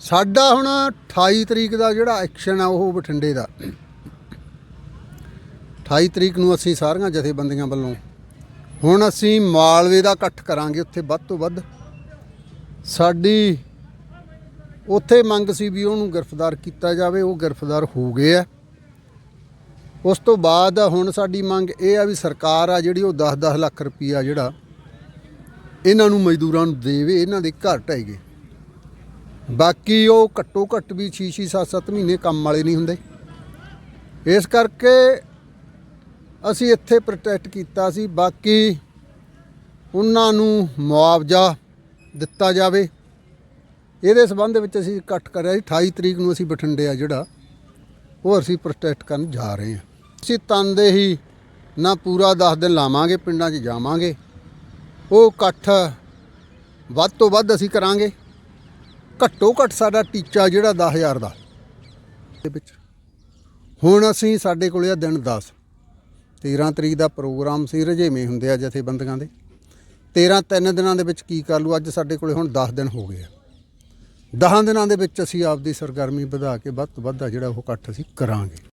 ਸਾਡਾ ਹੁਣ 28 ਤਰੀਕ ਦਾ ਜਿਹੜਾ ਐਕਸ਼ਨ ਆ ਉਹ ਬਠਿੰਡੇ ਦਾ। 28 ਤਰੀਕ ਨੂੰ ਅਸੀਂ ਸਾਰੀਆਂ ਜਥੇਬੰਦੀਆਂ ਵੱਲੋਂ ਹੁਣ ਅਸੀਂ ਮਾਲਵੇ ਦਾ ਇਕੱਠ ਕਰਾਂਗੇ ਉੱਥੇ ਵੱਧ ਤੋਂ ਵੱਧ। ਸਾਡੀ ਉੱਥੇ ਮੰਗ ਸੀ ਵੀ ਉਹਨੂੰ ਗ੍ਰਿਫਤਾਰ ਕੀਤਾ ਜਾਵੇ, ਉਹ ਗ੍ਰਿਫਤਾਰ ਹੋ ਗਏ ਆ। ਉਸ ਤੋਂ ਬਾਅਦ ਹੁਣ ਸਾਡੀ ਮੰਗ ਇਹ ਆ ਵੀ ਸਰਕਾਰ ਆ ਜਿਹੜੀ ਉਹ 10-10 ਲੱਖ ਰੁਪਈਆ ਜਿਹੜਾ ਇਹਨਾਂ ਨੂੰ ਮਜ਼ਦੂਰਾਂ ਨੂੰ ਦੇਵੇ, ਇਹਨਾਂ ਦੇ ਘਰ ਢਹਿ ਗਏ। ਬਾਕੀ ਉਹ ਘੱਟੋ ਘੱਟ ਵੀ 6-6 7-7 ਮਹੀਨੇ ਕੰਮ ਵਾਲੇ ਨਹੀਂ ਹੁੰਦੇ। ਇਸ ਕਰਕੇ ਅਸੀਂ ਇੱਥੇ ਪ੍ਰੋਟੈਸਟ ਕੀਤਾ ਸੀ। ਬਾਕੀ ਉਹਨਾਂ ਨੂੰ ਮੁਆਵਜ਼ਾ ਦਿੱਤਾ ਜਾਵੇ। ਇਹਦੇ ਸਬੰਧ ਵਿੱਚ ਅਸੀਂ ਇਕੱਠ ਕਰਿਆ ਸੀ। 28 ਤਰੀਕ ਨੂੰ ਅਸੀਂ ਬਠਿੰਡੇ ਆ ਜਿਹੜਾ, ਉਹ ਅਸੀਂ ਪ੍ਰੋਟੈਸਟ ਕਰਨ ਜਾ ਰਹੇ ਹਾਂ। ਅਸੀਂ ਤਨਦੇ ਹੀ ਨਾ ਪੂਰਾ 10 ਦਿਨ ਲਾਵਾਂਗੇ, ਪਿੰਡਾਂ 'ਚ ਜਾਵਾਂਗੇ। ਉਹ ਇਕੱਠ ਵੱਧ ਤੋਂ ਵੱਧ ਅਸੀਂ ਕਰਾਂਗੇ। ਘੱਟੋ ਘੱਟ ਸਾਡਾ ਟੀਚਾ ਜਿਹੜਾ 10000 ਦਾ। ਦੇ ਵਿੱਚ। ਹੁਣ ਅਸੀਂ ਸਾਡੇ ਕੋਲੇ ਆ ਦਿਨ 10 13 ਤਰੀਕ ਦਾ ਪ੍ਰੋਗਰਾਮ ਸੀ ਰਜੇਵੇਂ ਹੁੰਦੇ ਆ ਜਥੇਬੰਦੀਆਂ ਦੇ। 13 ਤਿੰਨ ਦਿਨਾਂ ਦੇ ਵਿੱਚ ਕੀ ਕਰ ਲੂ ਅੱਜ ਸਾਡੇ ਕੋਲੇ ਹੁਣ 10 ਦਿਨ ਹੋ ਗਏ ਆ। 10 ਦਿਨਾਂ ਦੇ ਵਿੱਚ ਅਸੀਂ ਆਪਦੀ ਸਰਗਰਮੀ ਵਧਾ ਕੇ ਵੱਧ ਤੋਂ ਵੱਧ ਜਿਹੜਾ ਉਹ ਇਕੱਠ ਅਸੀਂ ਕਰਾਂਗੇ।